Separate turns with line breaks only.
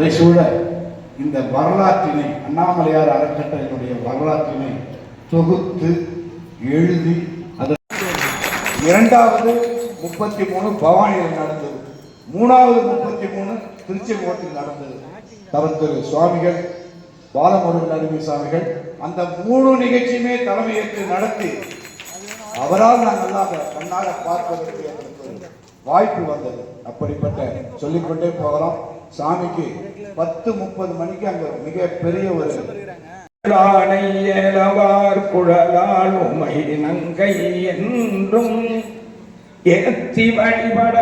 அதை சூழ இந்த வரலாற்றினை அண்ணாமலையார் அறக்கட்டளையினுடைய வரலாற்றினை தொகுத்து எழுதி அது இரண்டாவது முப்பத்தி மூணு பவானியில் நடந்தது. மூணாவது முப்பத்தி மூணு திருச்செங்கோட்டில் நடந்தது. தவத்திரு சுவாமிகள் பாலமுருகன் அருமை சுவாமிகள் அந்த மூணு நிகழ்ச்சியுமே தலைமையேற்று நடத்தி அவரால் நாங்கள் எல்லாம் கண்ணாக பார்ப்பதற்கு வாய்ப்பு வந்தது. அப்படிப்பட்ட சொல்லிக்கொண்டே போகலாம். சாமிக்கு பத்து முப்பது மணிக்கு அங்க மிக பெரிய ஒரு
ஏலவார் குழலால் உமை நங்கை என்றும் ஏத்தி வழிபட